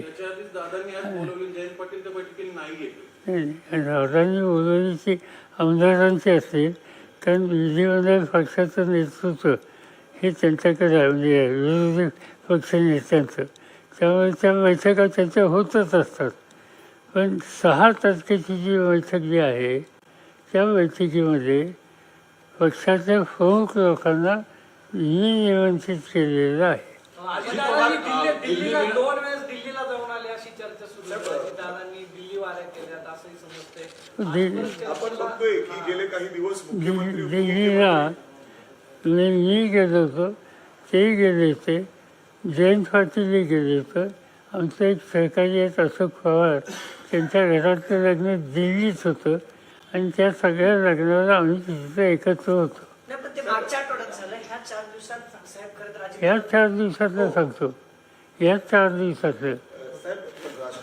दादांनी आज बोलवली आमदारांची असते कारण विधिमंडळ पक्षाचं नेतृत्व हे त्यांच्याकडे आहे. म्हणजे विरोधी पक्ष नेत्यांचं. त्यामुळे त्या बैठका त्यांच्या होतच असतात. पण सहा तारखेची जी बैठक जी आहे त्या बैठकीमध्ये पक्षाच्या प्रमुख लोकांना मी निमंत्रित केलेलं आहे अजितदादांनी दिल्ली- दिल्लीला दोन वेळेस दिल्लीला जाऊन आले अशी चर्चा सुरू आहे अजितदादांनी दिल्ली वाऱ्या केल्यात असंही समजतंय दि- आपण बघतोय की गेले काही दिवस मुख्यमंत्री दि- दिल्लीला मी मी गेलो होतो. ते गेले होते. जयंत पाटीलही गेले होतं. आमचं एक सहकारी आहेत अशोक पवार. त्यांच्या घरातलं लग्न दिल्लीत होतं. आणि त्या सगळ्या लग्नाला आम्ही तिथं एकत्र होतो. ह्या चार दिवसात साहेब खरं तर अजित ह्या चार दिवसातलं सांगतो. या चार दिवसातलं. साहेब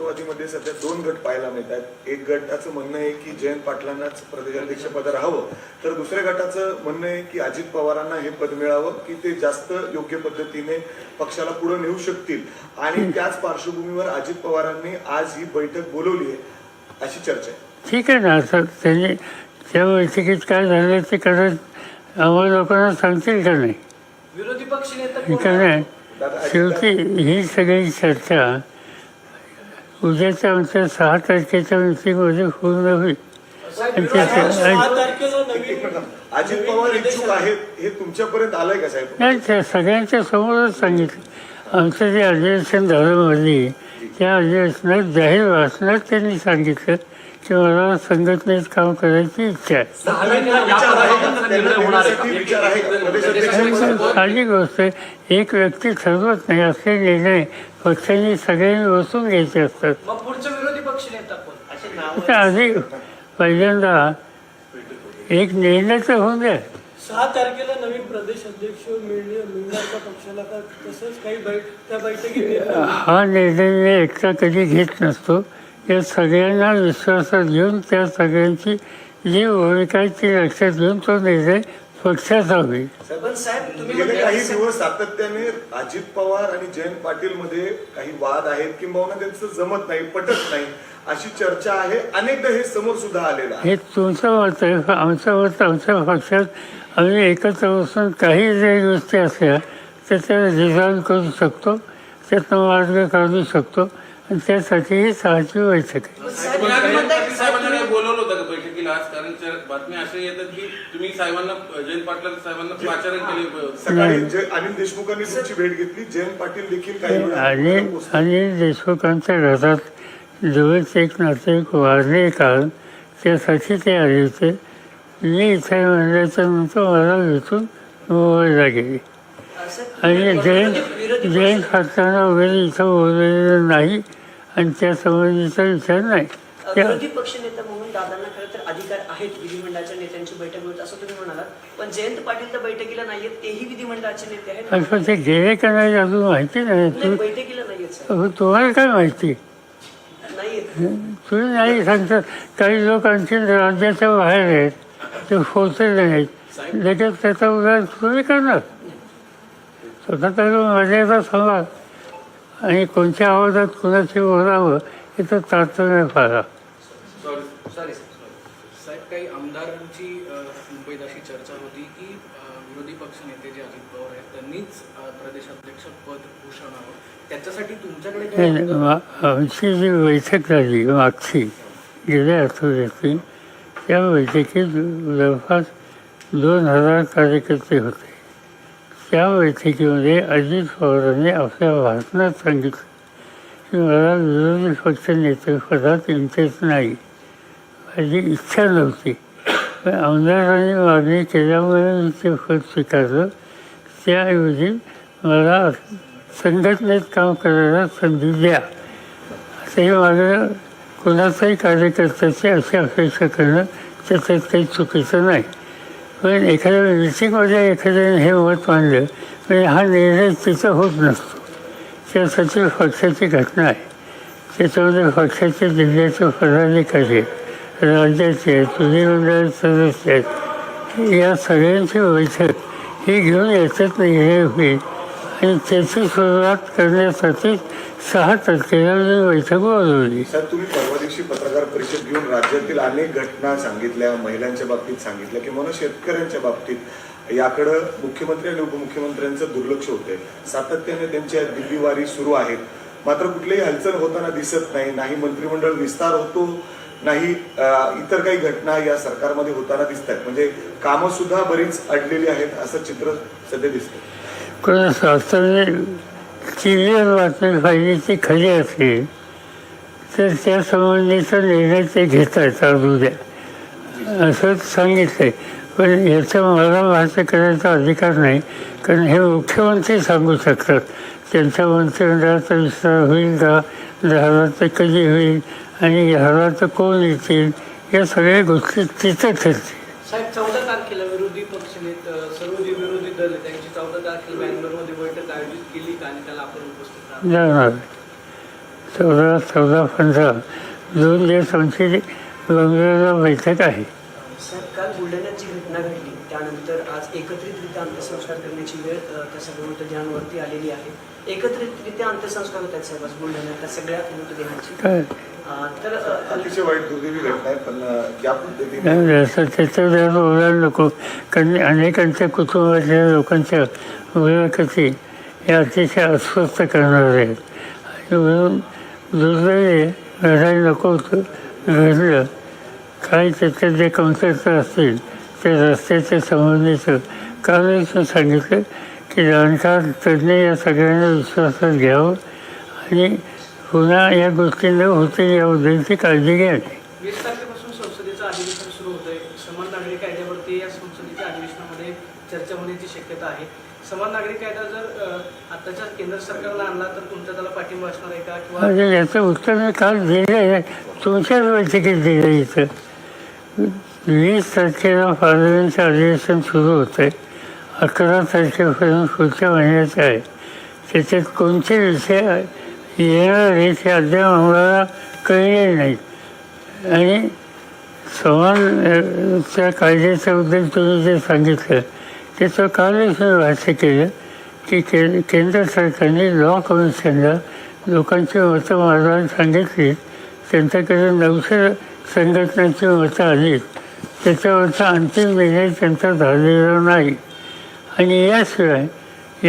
राष्ट्रवादीमध्ये सध्या दोन गट पाहायला मिळतात. एक गटाचं म्हणणं आहे की जयंत पाटलांनाच प्रदेशाध्यक्ष पद राहावं तर दुसऱ्या गटाचं म्हणणं आहे की अजित पवारांना हे पद मिळावं की ते जास्त योग्य पद्धतीने पक्षाला पुढे नेऊ शकतील. आणि त्याच पार्श्वभूमीवर अजित पवारांनी आज ही बैठक बोलवली आहे अशी चर्चा आहे. ठीक आहे ना असं त्यांनी त्या बैठकीत काय झालं ते कदाचित आम्हाला लोकांना सांगतील का नाही? विरोधी पक्ष नेता हे शेवटी ही सगळी चर्चा उद्याच्या आमच्या सहा तारखेच्या मिटिंगमध्ये पूर्ण होईल अजित पवार इच्छुक आहेत हे तुमच्यापर्यंत आलंय का साहेब? नाही त्या सगळ्यांच्या समोरच सांगितलं. आमचं जे अधिवेशन झालं मध्ये त्या अधिवेशनात जाहीर भाषणात त्यांनी सांगितलं. की मला संघटनेत काम करायची इच्छा आहे. साधी गोष्ट एक व्यक्ती ठरवत नाही असे निर्णय पक्षांनी सगळ्यांनी बसून घ्यायचे असतात. आधी पहिल्यांदा एक निर्णय तर होऊन द्या. सहा तारखेला नवीन प्रदेश अध्यक्ष पक्षाला का तसंच काही बैठ त्या बैठकीत हा निर्णय मी एकटा कधी घेत नसतो. या सगळ्यांना विश्वासात घेऊन त्या सगळ्यांची जी भूमिका आहे ती लक्षात घेऊन तो निर्णय पक्षाचा होईल पण साहेब तुम्ही गेले म्हणताय काही दिवस सातत्याने अजित पवार आणि जयंत पाटील मध्ये काही वाद आहेत किंबहुना त्यांचं जमत नाही पटत नाही अशी चर्चा आहे. अनेकदा हे समोर सुद्धा आलेलं आहे. हे तुमचं मत आहे आमचं मत आमच्या पक्षात आम्ही एकत्र बसून काही जरी गोष्टी असल्या तर त्या रिझॉल्व करू शकतो त्यातनं मार्ग काढू शकतो. आणि त्यासाठी ही सहाची बैठक आहे. साहेब तुम्ही म्हणताय की साहेब साहेबांना तुम्ही काही बोलवलं होतं का बैठकीला आज? कारण त्या बातम्या अशा येतात की तुम्ही साहेबांना जयंत पाटील साहेबांना पाचारण केले सकाळी जय- अनिल देशमुखांनी तुमची भेट घेतली. जयंत पाटील देखील काही आणि वेळा आणि देशमुखांच्या घरात जवळच एक नातेवाईक वारले काळ त्यासाठी ते आले होते. मी इथे म्हणल्याच्या नंतर मला भेटून मुंबईला गेले. आणि जयंत जयंत खाताना वगैरे इथं बोललेलं नाही. आणि त्या संबंधीचा विचार नाही. विरोधी पक्ष नेता म्हणून दादांना खरं तर अधिकार आहेत विधिमंडळाच्या नेत्यांची बैठक होत असं तुम्ही म्हणालात. पण जयंत पाटील तर बैठकीला नाहीयेत तेही विधिमंडळाचे नेते आहेत. पण ते गेले का नाही अजून माहिती नाही. तू बैठकीला नाहीयेत तुम्हाला काय माहिती? तुम्ही नाही सांगतात काही लोक आणखी राज्याच्या बाहेर आहेत ते पोचले नाहीत. लगेच त्याचा उदाहरण तुम्ही करणार. स्वतः तर मर्यादा सांगा. आणि कोणत्या आवाजात कोणाशी बोलावं हे तर तारतम्य सॉरी साहेब काही आमदारांची अ, मुंबईत अशी चर्चा होती की अ, विरोधी पक्ष नेते जे अजित पवार आहेत त्यांनीच अ, प्रदेशाध्यक्ष पद भूषणावं. त्याच्यासाठी तुमच्याकडे नाही, काही नाही, मा- आमची जी बैठक झाली मागची गेल्या आठवड्यातली त्या बैठकीत जवळपास दोन हजार कार्यकर्ते होते. त्या बैठकीमध्ये अजित पवारांनी आपल्या भाषणात सांगितलं की मला विरोधी पक्ष नेतेपदात इंटरेस्ट नाही माझी इच्छा नव्हती पण आमदारांनी मागणी केल्यामुळे मी ते पद स्वीकारलं त्याऐवजी मला संघटनेत काम करायला संधी द्या असंही माझं कोणाचाही कार्यकर्त्याची अशी अपेक्षा करणं त्याच्यात काही चुकीचं नाही पण एखाद्या मिटिंगमध्ये एखाद्याने हे मत मानलं म्हणजे हा निर्णय तिथं होत नसतो. त्यासाठी पक्षाची घटना आहे. त्याच्यामध्ये पक्षाचे जिल्ह्याचे पदाधिकारी राज्याचे आहेत विधिमंडळाचे सदस्य आहेत. या सगळ्यांची बैठक ही घेऊन याच्यात निर्णय होईल. आणि त्याची सुरुवात करण्यासाठी सहा तारखेला मी बैठक बोलवली. सर तुम्ही परवा दिवशी पत्रकार परिषद घेऊन राज्यातील अनेक घटना सांगितल्या महिलांच्या बाबतीत सांगितल्या किंवा शेतकऱ्यांच्या बाबतीत. याकडं मुख्यमंत्री आणि उपमुख्यमंत्र्यांचं दुर्लक्ष होते सातत्याने त्यांच्या दिल्लीवारी सुरू आहेत मात्र कुठलीही हालचाल होताना दिसत नाही. नाही मंत्रिमंडळ विस्तार होतो नाही इतर काही घटना या सरकारमध्ये होताना दिसत आहेत म्हणजे कामं सुद्धा बरीच अडलेली आहेत असं चित्र सध्या दिसतं कारण शास्त्राने क्लिअर बातमी पाहिजे ती खरी असली तर त्या संबंधीचा निर्णय ते घेता येतात उद्या असं आहे पण याचं मला भाष्य करायचा अधिकार नाही. कारण हे मुख्यमंत्री सांगू शकतात. त्यांच्या मंत्रिमंडळाचा विस्तार होईल का? घराचं कधी होईल? आणि घराचं कोण येतील? या सगळ्या गोष्टी तिथं ठरतील साहेब चौदा तारखेला विरोधी पक्षनेते सर्व जे विरोधी दल आहे त्यांची चौदा तारखेला बँगलोरमध्ये बैठक आयोजित केली का आणि त्याला आपण उपस्थित राहणार जाणार. चौदा चौदा पंधरा. दोन दिवस आमची बैठक आहे. साहेब काल बुलढाण्यात जी घटना घडली. त्यानंतर आज एकत्रितरित्या अंत्यसंस्कार करण्याची वेळ त्या सगळ्या मृतदेहांवरती आलेली आहे. एकत्रितरित्या अंत्यसंस्कार होत आहेत साहेब आज बुलढाण्यात त्या सगळ्या मृतदेहांची. काय? तर अतिशय वाईट दुर्दैवी घटना आहे पण ज्या पद्धतीने बोलायला नको. कारण अनेकांच्या कुटुंबातल्या लोकांच्या मुलाखती हे अतिशय अस्वस्थ करणार आहेत. आणि म्हणून दुर्दैवी घडायला नको होतं. घडलं. काय त्याच्यात जे कमतरता असतील ते रस्त्याच्या संबंधीचं कालच सांगितलं की जाणकार तज्ज्ञ या सगळ्यांना विश्वासात घ्यावं आणि पुन्हा या गोष्टी न होतील याबद्दलची काळजी घ्यावी. वीस तारखेपासून संसदेचं अधिवेशन सुरू समान नागरी कायद्यावरती या संसदेच्या अधिवेशनामध्ये चर्चा होण्याची शक्यता आहे. समान नागरिक कायदा जर आताच्या केंद्र सरकारला आणला तर तुमचा त्याला पाठिंबा असणार आहे का? किंवा म्हणजे याचं उत्तर मी काल दिलं आहे. तुमच्याच बैठकीत दिलं इथं. वीस तारखेला पार्लमेंटचं अधिवेशन सुरू होतं आहे अकरा तारखेपर्यंत पुढच्या महिन्याचं आहे. त्याच्यात कोणते विषय येणार आहेत हे अद्याप आम्हाला कळले नाहीत आणि समान कायद्याच्याबद्दल तुम्ही जे सांगितलं त्याचं कार्य मी केलं की के केंद्र सरकारने लॉ कमिशनला लोकांची मतं मांडायला सांगितली. त्यांच्याकडे नऊशे संघटनांची मतं आली. त्याच्यावरचा अंतिम निर्णय त्यांचा झालेला नाही. आणि याशिवाय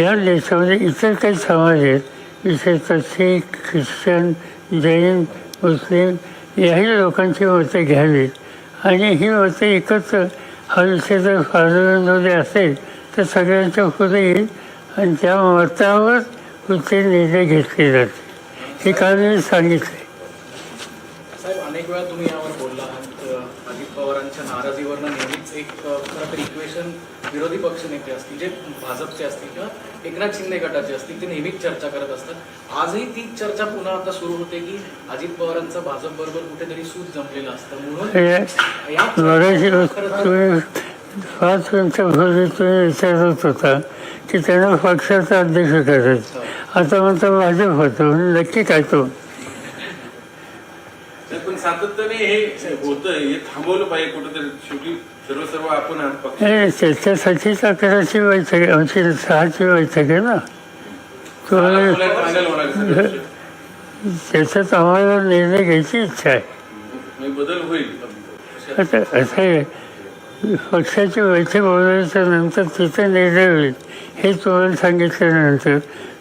या देशामध्ये इतर काही समाज आहेत विशेषतः शीख ख्रिश्चन जैन मुस्लिम याही लोकांची मतं घ्यावीत. आणि ही मतं एकत्र हा विषय जर पार्लमेंटमध्ये असेल तर सगळ्यांच्या पुढे येईल आणि त्या मतावर पुढचे निर्णय घेतले जाते हे काल मी सांगितले. अनेक वेळा तुम्ही यावर बोलला आहात अजित पवारांच्या नाराजीवरनं नेहमीच एक खरं तर इक्वेशन विरोधी पक्षनेते असतील जे भाजपचे असतील किंवा एकनाथ शिंदे गटाचे असतील ते नेहमीच चर्चा करत असतात. आजही तीच चर्चा पुन्हा आता सुरू होते की अजित पवारांचं भाजप बरोबर कुठेतरी सूत जमलेलं असतं. म्हणून हे या बऱ्याचशी खरं तर तुम्ही विचारत होता की त्यांना पक्षाचा अध्यक्ष करायचं आता म्हणता भाजप होतं नक्की काय तो? तर पण सातत्याने हे होतं हे थांबवलं पाहिजे कुठेतरी शेवटी. सर्व सर्व आपण हे त्याच्यासाठीच अकराची बैठक आमची सहाची बैठक आहे ना? विषय. त्याच्यात आम्हाला निर्णय घ्यायची इच्छा आहे. म्हणजे बदल होईल. कशात? आता असं आहे पक्षाची बैठक बोलायच्या नंतर तिथं निर्णय होईल हे तुम्हाला सांगितल्यानंतर.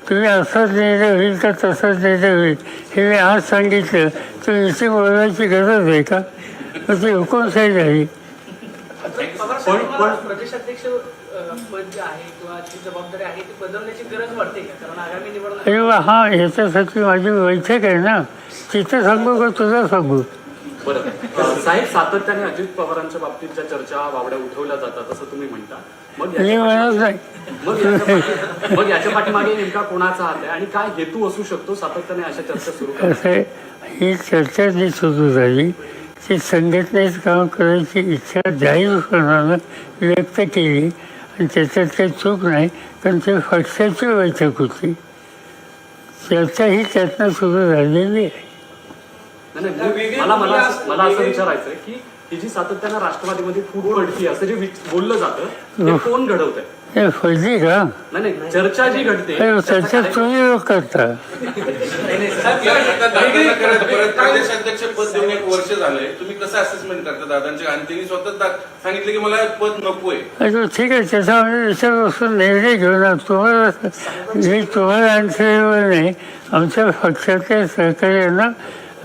तुम्ही असाच निर्णय होईल का तसाच निर्णय होईल हे मी आज सांगितलं. तर इथे बोलायची गरज आहे का? मग ती हुकुमशाही झाली. प्रदेशाध्यक्ष अ, पद जे आहे किंवा जी जबाबदारी आहे ती बदलण्याची गरज वाटते का? कारण आगामी निवडणूक अरे वा हा याच्यासाठी माझी बैठक आहे ना. तिथं सांगू का तुला सांगू? बरं. अं, साहेब सातत्याने अजित पवारांच्या बाबतीत ज्या चर्चा वावड्या उठवल्या जातात असं तुम्ही म्हणता. मग मी याच्या म्हणत नाही. मग याच्या पाठी- मग याच्या पाठीमागे नेमका कोणाचा हात आहे? आणि काय हेतू असू शकतो? सातत्याने अशा चर्चा सुरू करण्याचा? आहे ही चर्चा जी सुरू झाली ती संघटनेत काम करायची इच्छा जाहीर करणारं व्यक्त केली. आणि त्याच्यात काही चूक नाही कारण ते पक्षाची बैठक होती. चर्चा ही त्यातनं सुरू झालेली आहे. मला मला असं- विचारायचं की ही जी सातत्यानं राष्ट्रवादीमध्ये फूट पडती असं जे बोललं जातं ते कोण घडवत आहे हे फैली का? नाही नाही चर्चा जी घडते हे चर्चा काय- तुम्ही लोक करता. दादांना परत प्रदेशाध्यक्ष पद देऊन एक वर्ष झालंय. तुम्ही कसं असेसमेंट करता दादांचे? आणि त्यांनी स्वतः दा- सांगितलं की मला पद नकोय. अरे ठीक आहे त्याचा आम्ही विचार बसून निर्णय घेऊन. तुम्हाला मी तुम्हाला आन्सर नाही आमच्या पक्षातल्या सहकार्यांना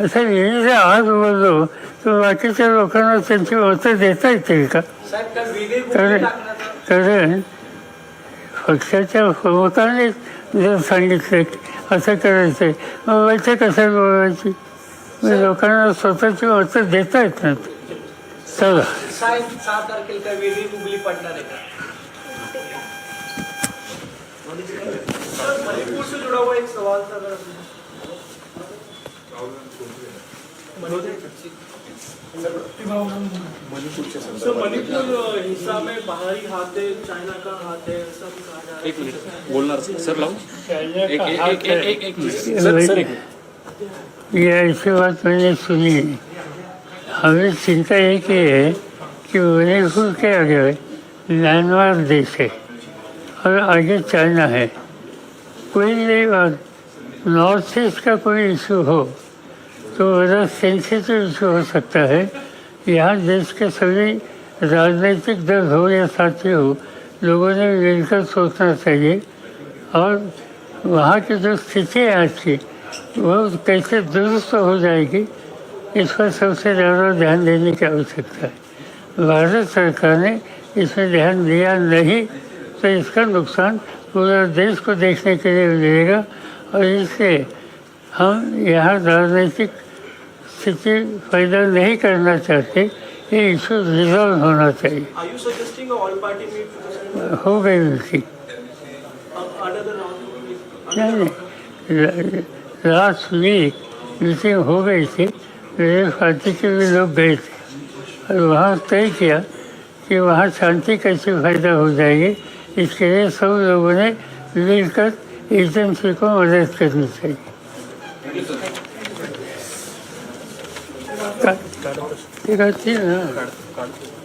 असं निर्णय आज बोललो. तर बाकीच्या लोकांना त्यांची मतं देता येतील का? साहेब काय वेगळी कारण कारण पक्षाच्या प्रमुखांनी जर सांगितलं की असं करायचं मग व्हायचं कसं बोलायची? लोकांना स्वतःची मतं देता येत नाहीत चला. साहेब मणिपुर सर मणिपुर हिंसा में बाहरी हाथ है चाइना का हाथ है ऐसा भी कहा जा रहा है। एक मिनिट बोलणार सर एक एक एक एक एक सर सर एक ये ऐसी बात मैंने सुनी हमें चिंता ये की है कि मणिपुर के आगे म्यांमार देश है और आगे चाइना है। कोई नहीं बात नॉर्थ ईस्ट का कोई इशू हो तो बड़ा सेंसिटिव इशू हो सकता है। यहाँ देश के सभी राजनीतिक दल हो या साथी हो लोगों ने मिलकर सोचना चाहिए। और वहाँ की जो स्थिति है आज की वो कैसे दुरुस्त हो जाएगी इस पर सबसे ज़्यादा ध्यान देने की आवश्यकता है। भारत सरकार ने इसमें ध्यान दिया नहीं तो इसका नुकसान पूरा देश को देखने के लिए मिलेगा। और इससे हम यहाँ राजनीतिक स्थिति पैदा नहीं करना चाहते ये इशू रिजॉल्व होना चाहिए हो गई उनकी? नहीं लास्ट वीक मीटिंग हो गई थी मेरे पार्टी के भी लोग गए थे और वहाँ तय किया कि वहाँ शांति कैसे फायदा हो जाएगी इसके लिए सब लोगों ने मिलकर एजेंसी को मदद करनी चाहिए। ठीक है.